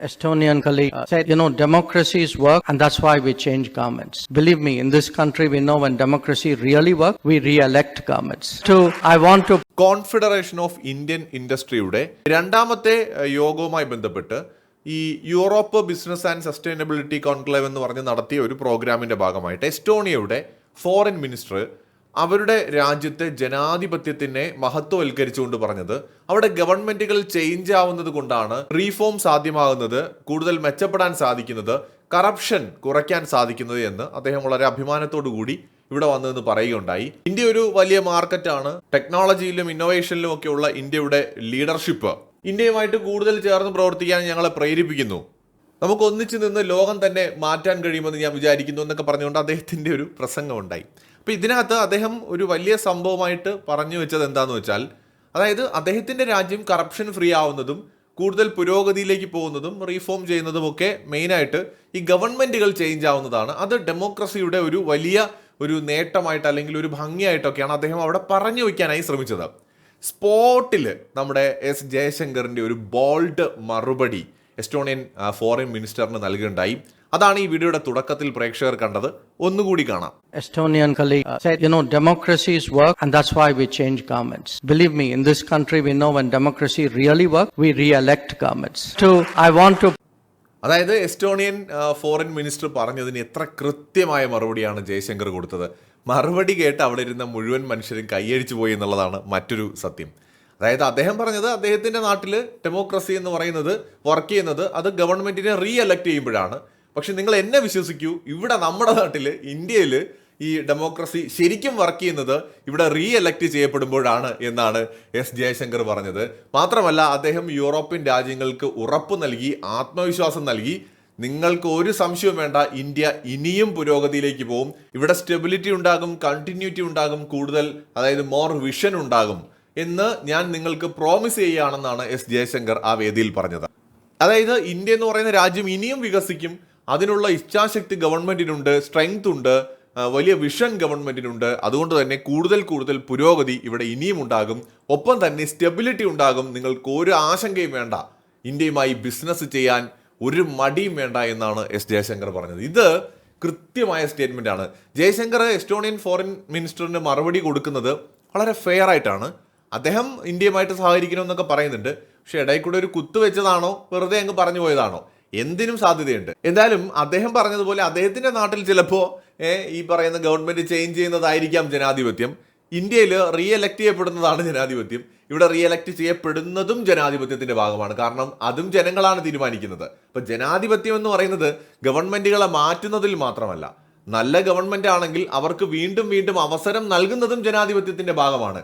Estonian colleague uh, said, you know, democracies work and that's why we change governments. Believe me, in this country, we know when democracy really works, we re-elect governments. So I want to confederation of Indian ഇൻഡസ്ട്രിയുടെ രണ്ടാമത്തെ യോഗവുമായി ബന്ധപ്പെട്ട് ഈ Europe business and sustainability conclave എന്ന് പറഞ്ഞ് നടത്തിയ ഒരു പ്രോഗ്രാമിന്റെ ഭാഗമായിട്ട് എസ്റ്റോണിയയുടെ ഫോറിൻ മിനിസ്റ്റർ അവരുടെ രാജ്യത്തെ ജനാധിപത്യത്തിനെ മഹത്വവൽക്കരിച്ചുകൊണ്ട് പറഞ്ഞത് അവിടെ ഗവൺമെന്റുകൾ ചേഞ്ച് ആവുന്നത് കൊണ്ടാണ് റീഫോം സാധ്യമാകുന്നത് കൂടുതൽ മെച്ചപ്പെടാൻ സാധിക്കുന്നത് കറപ്ഷൻ കുറയ്ക്കാൻ സാധിക്കുന്നത് എന്ന് അദ്ദേഹം വളരെ അഭിമാനത്തോടു കൂടി ഇവിടെ വന്നതെന്ന് പറയുകയുണ്ടായി. ഇന്ത്യ ഒരു വലിയ മാർക്കറ്റാണ് ടെക്നോളജിയിലും ഇന്നോവേഷനിലും ഉള്ള ഇന്ത്യയുടെ ലീഡർഷിപ്പ് ഇന്ത്യയുമായിട്ട് കൂടുതൽ ചേർന്ന് പ്രവർത്തിക്കാൻ ഞങ്ങളെ പ്രേരിപ്പിക്കുന്നു. നമുക്ക് ഒന്നിച്ചു നിന്ന് ലോകം തന്നെ മാറ്റാൻ കഴിയുമെന്ന് ഞാൻ വിചാരിക്കുന്നു എന്നൊക്കെ പറഞ്ഞുകൊണ്ട് അദ്ദേഹത്തിന്റെ ഒരു പ്രസംഗം ഉണ്ടായി അപ്പൊ ഇതിനകത്ത് അദ്ദേഹം ഒരു വലിയ സംഭവമായിട്ട് പറഞ്ഞു വെച്ചത് എന്താന്ന് വെച്ചാൽ അതായത് അദ്ദേഹത്തിന്റെ രാജ്യം കറപ്ഷൻ ഫ്രീ ആവുന്നതും കൂടുതൽ പുരോഗതിയിലേക്ക് പോകുന്നതും റീഫോം ചെയ്യുന്നതും ഒക്കെ മെയിനായിട്ട് ഈ ഗവൺമെന്റുകൾ ചേഞ്ച് ആവുന്നതാണ്. അത് ഡെമോക്രസിയുടെ ഒരു വലിയ ഒരു നേട്ടമായിട്ട് അല്ലെങ്കിൽ ഒരു ഭംഗിയായിട്ടൊക്കെയാണ് അദ്ദേഹം അവിടെ പറഞ്ഞു വയ്ക്കാനായി ശ്രമിച്ചത്. സ്പോട്ടിൽ നമ്മുടെ എസ് ജയശങ്കറിന്റെ ഒരു ബോൾഡ് മറുപടി എസ്റ്റോണിയൻ ഫോറിൻ മിനിസ്റ്ററിന് നൽകുകയുണ്ടായി അതാണ് ഈ വീഡിയോയുടെ തുടക്കത്തിൽ പ്രേക്ഷകർ കണ്ടത് ഒന്നുകൂടി കാണാം Estonian colleague uh, said, you know, democracies work and that's why we change governments. Believe me, in this country, we know when democracy really works, we re-elect governments. Two, I want to അതായത് Estonian foreign minister പറഞ്ഞതിന് എത്ര കൃത്യമായ മറുപടിയാണ് ജയശങ്കർ കൊടുത്തത് മറുപടി കേട്ട് അവിടെ ഇരുന്ന മുഴുവൻ മനുഷ്യരും കൈയടിച്ചു പോയി എന്നുള്ളതാണ് മറ്റൊരു സത്യം അതായത് അദ്ദേഹം പറഞ്ഞത് അദ്ദേഹത്തിന്റെ നാട്ടിൽ ഡെമോക്രസി എന്ന് പറയുന്നത് വർക്ക് ചെയ്യുന്നത് അത് ഗവൺമെന്റിനെ റീ എലക്ട് ചെയ്യുമ്പോഴാണ്. പക്ഷെ നിങ്ങൾ എന്നെ വിശ്വസിക്കൂ ഇവിടെ നമ്മുടെ നാട്ടിൽ ഇന്ത്യയിൽ ഈ ഡെമോക്രസി ശരിക്കും വർക്ക് ചെയ്യുന്നത് ഇവിടെ റീ എലക്ട് ചെയ്യപ്പെടുമ്പോഴാണ് എന്നാണ് എസ് ജയശങ്കർ പറഞ്ഞത്. മാത്രമല്ല അദ്ദേഹം യൂറോപ്യൻ രാജ്യങ്ങൾക്ക് ഉറപ്പ് നൽകി ആത്മവിശ്വാസം നൽകി. നിങ്ങൾക്ക് ഒരു സംശയവും വേണ്ട ഇന്ത്യ ഇനിയും പുരോഗതിയിലേക്ക് പോകും. ഇവിടെ സ്റ്റെബിലിറ്റി ഉണ്ടാകും കണ്ടിന്യൂറ്റി ഉണ്ടാകും കൂടുതൽ അതായത് മോർ വിഷൻ ഉണ്ടാകും. എന്ന് ഞാൻ നിങ്ങൾക്ക് പ്രോമിസ് ചെയ്യുകയാണെന്നാണ് എസ് ജയശങ്കർ ആ വേദിയിൽ പറഞ്ഞത്. അതായത് ഇന്ത്യ എന്ന് പറയുന്ന രാജ്യം ഇനിയും വികസിക്കും. അതിനുള്ള ഇച്ഛാശക്തി ഗവൺമെന്റിനുണ്ട് സ്ട്രെങ്ത് ഉണ്ട് വലിയ വിഷൻ ഗവൺമെന്റിനുണ്ട്. അതുകൊണ്ട് തന്നെ കൂടുതൽ കൂടുതൽ പുരോഗതി ഇവിടെ ഇനിയും ഉണ്ടാകും. ഒപ്പം തന്നെ സ്റ്റെബിലിറ്റി ഉണ്ടാകും. നിങ്ങൾക്ക് ഒരു ആശങ്കയും വേണ്ട. ഇന്ത്യയുമായി ബിസിനസ് ചെയ്യാൻ ഒരു മടിയും വേണ്ട എന്നാണ് എസ് ജയശങ്കർ പറഞ്ഞത്. ഇത് കൃത്യമായ സ്റ്റേറ്റ്മെന്റ് ആണ്. ജയശങ്കർ എസ്റ്റോണിയൻ ഫോറിൻ മിനിസ്റ്ററിന് മറുപടി കൊടുക്കുന്നത് വളരെ ഫെയർ ആയിട്ടാണ്. അദ്ദേഹം ഇന്ത്യയുമായിട്ട് സഹകരിക്കണമെന്നൊക്കെ പറയുന്നുണ്ട്. പക്ഷെ ഇടയിൽ കൂടെ ഒരു കുത്തു വെച്ചതാണോ? വെറുതെ അങ്ങ് പറഞ്ഞു പോയതാണോ? എന്തിനും സാധ്യതയുണ്ട്. എന്തായാലും അദ്ദേഹം പറഞ്ഞതുപോലെ അദ്ദേഹത്തിന്റെ നാട്ടിൽ ചിലപ്പോ ഈ പറയുന്ന ഗവൺമെന്റ് ചേഞ്ച് ചെയ്യുന്നതായിരിക്കാം ജനാധിപത്യം. ഇന്ത്യയിൽ റീ എലക്ട് ചെയ്യപ്പെടുന്നതാണ് ജനാധിപത്യം. ഇവിടെ റീ എലക്ട് ചെയ്യപ്പെടുന്നതും ജനാധിപത്യത്തിന്റെ ഭാഗമാണ്. കാരണം അതും ജനങ്ങളാണ് തീരുമാനിക്കുന്നത്. അപ്പൊ ജനാധിപത്യം എന്ന് പറയുന്നത് ഗവൺമെന്റുകളെ മാറ്റുന്നതിൽ മാത്രമല്ല. നല്ല ഗവൺമെന്റ് ആണെങ്കിൽ അവർക്ക് വീണ്ടും വീണ്ടും അവസരം നൽകുന്നതും ജനാധിപത്യത്തിന്റെ ഭാഗമാണ്.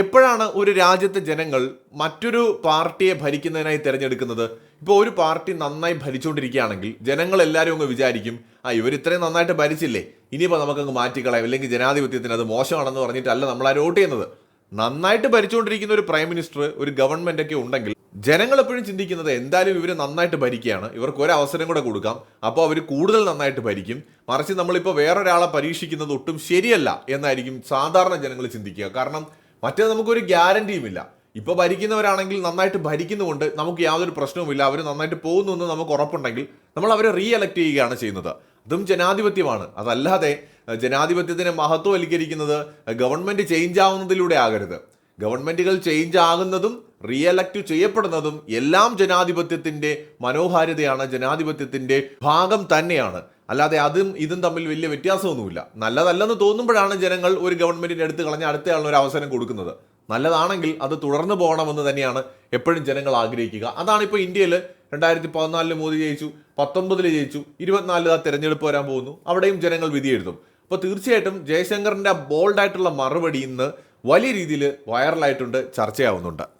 എപ്പോഴാണ് ഒരു രാജ്യത്തെ ജനങ്ങൾ മറ്റൊരു പാർട്ടിയെ ഭരിക്കുന്നതിനായി തിരഞ്ഞെടുക്കുന്നത്? ഇപ്പോൾ ഒരു പാർട്ടി നന്നായി ഭരിച്ചുകൊണ്ടിരിക്കുകയാണെങ്കിൽ ജനങ്ങൾ എല്ലാവരും അങ്ങ് വിചാരിക്കും ആ ഇവർ ഇത്രയും നന്നായിട്ട് ഭരിച്ചില്ലേ? ഇനിയിപ്പോൾ നമുക്കങ്ങ് മാറ്റിക്കളയാം അല്ലെങ്കിൽ ജനാധിപത്യത്തിന് അത് മോശമാണെന്ന് പറഞ്ഞിട്ടല്ല നമ്മൾ ആ വോട്ട് ചെയ്യുന്നത്. നന്നായിട്ട് ഭരിച്ചുകൊണ്ടിരിക്കുന്ന ഒരു പ്രൈം മിനിസ്റ്റർ ഒരു ഗവൺമെന്റ് ഒക്കെ ഉണ്ടെങ്കിൽ ജനങ്ങൾ എപ്പോഴും ചിന്തിക്കുന്നത് എന്തായാലും ഇവർ നന്നായിട്ട് ഭരിക്കുകയാണ്. ഇവർക്ക് ഒരു അവസരം കൂടെ കൊടുക്കാം. അപ്പോൾ അവർ കൂടുതൽ നന്നായിട്ട് ഭരിക്കും. മറിച്ച് നമ്മളിപ്പോൾ വേറൊരാളെ പരീക്ഷിക്കുന്നത് ഒട്ടും ശരിയല്ല എന്നായിരിക്കും സാധാരണ ജനങ്ങൾ ചിന്തിക്കുക. കാരണം മറ്റേ നമുക്കൊരു ഗ്യാരണ്ടിയും ഇല്ല ഇപ്പൊ ഭരിക്കുന്നവരാണെങ്കിൽ നന്നായിട്ട് ഭരിക്കുന്നുകൊണ്ട് നമുക്ക് യാതൊരു പ്രശ്നവുമില്ല അവർ നന്നായിട്ട് പോകുന്നു എന്ന് നമുക്ക് ഉറപ്പുണ്ടെങ്കിൽ നമ്മൾ അവരെ റീ എലക്ട് ചെയ്യുകയാണ് ചെയ്യുന്നത്. അതും ജനാധിപത്യമാണ്. അതല്ലാതെ ജനാധിപത്യത്തിന് ജനാധിപത്യത്തിനെ മഹത്വവൽക്കരിക്കുന്നത് ഗവൺമെന്റ് ചേഞ്ച് ആവുന്നതിലൂടെ ആകരുത്. ഗവൺമെന്റുകൾ ചേഞ്ച് ആകുന്നതും റീ എലക്ട് ചെയ്യപ്പെടുന്നതും എല്ലാം ജനാധിപത്യത്തിന്റെ മനോഹാരിതയാണ് ജനാധിപത്യത്തിന്റെ ഭാഗം തന്നെയാണ്. അല്ലാതെ അതും ഇതും തമ്മിൽ വലിയ വ്യത്യാസമൊന്നുമില്ല. നല്ലതല്ലെന്ന് തോന്നുമ്പോഴാണ് ജനങ്ങൾ ഒരു ഗവൺമെന്റിന് എടുത്തു കളഞ്ഞ അടുത്തയാളിന് ഒരു അവസരം കൊടുക്കുന്നത്. നല്ലതാണെങ്കിൽ അത് തുടർന്നു പോകണമെന്ന് തന്നെയാണ് എപ്പോഴും ജനങ്ങൾ ആഗ്രഹിക്കുക. അതാണ് ഇപ്പോൾ ഇന്ത്യയിൽ രണ്ടായിരത്തി പതിനാലിൽ മോദി ജയിച്ചു പത്തൊമ്പതിൽ ജയിച്ചു ഇരുപത്തിനാലിൽ ആ തെരഞ്ഞെടുപ്പ് വരാൻ പോകുന്നു. അവിടെയും ജനങ്ങൾ വിധിയെഴുതും. അപ്പോൾ തീർച്ചയായിട്ടും ജയശങ്കറിന്റെ ബോൾഡായിട്ടുള്ള മറുപടി ഇന്ന് വലിയ രീതിയിൽ വൈറലായിട്ടുണ്ട് ചർച്ചയാവുന്നുണ്ട്.